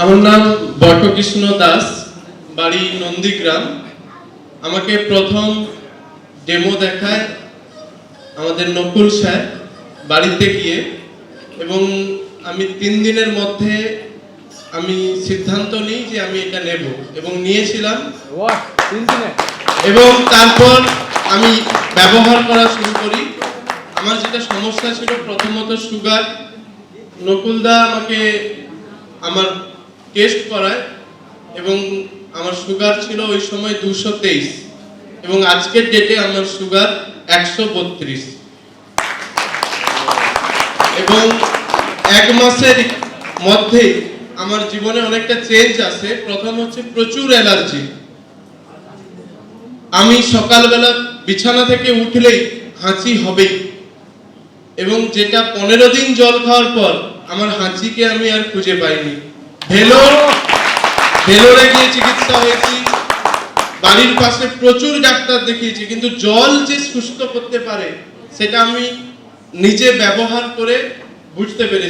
আমার নাম বটকৃষ্ণ দাস বাড়ি নন্দীগ্রাম। আমাকে প্রথম ডেমো দেখায় আমাদের নকুল স্যার বাড়িতে গিয়ে এবং আমি তিন দিনের মধ্যে আমি সিদ্ধান্ত নিই যে আমি এটা নেব এবং নিয়েছিলাম। এবং তারপর আমি ব্যবহার করা শুরু করি। আমার যেটা সমস্যা ছিল প্রথমত সুগার নকুলদা আমাকে আমার টেস্ট করায় এবং আমার সুগার ছিল ওই সময় দুশো তেইশ এবং আজকের ডেটে আমার সুগার একশো বত্রিশ। এবং এক মাসের মধ্যে আমার জীবনে অনেকটা চেঞ্জ আসে। প্রথম হচ্ছে প্রচুর অ্যালার্জি আমি সকালবেলা বিছানা থেকে উঠলেই হাঁচি হবেই। এবং যেটা পনেরো দিন জল খাওয়ার পর আমার হাঁচিকে আমি আর খুঁজে পাইনি। ভেলোর, ভেলোরে গিয়ে চিকিৎসা হয়েছি। বাড়ির পাশে প্রচুর ডাক্তার দেখিয়েছি, কিন্তু জল যে সুস্থ করতে পারে, সেটা আমি নিজে ব্যবহার করে বুঝতে পেরেছি।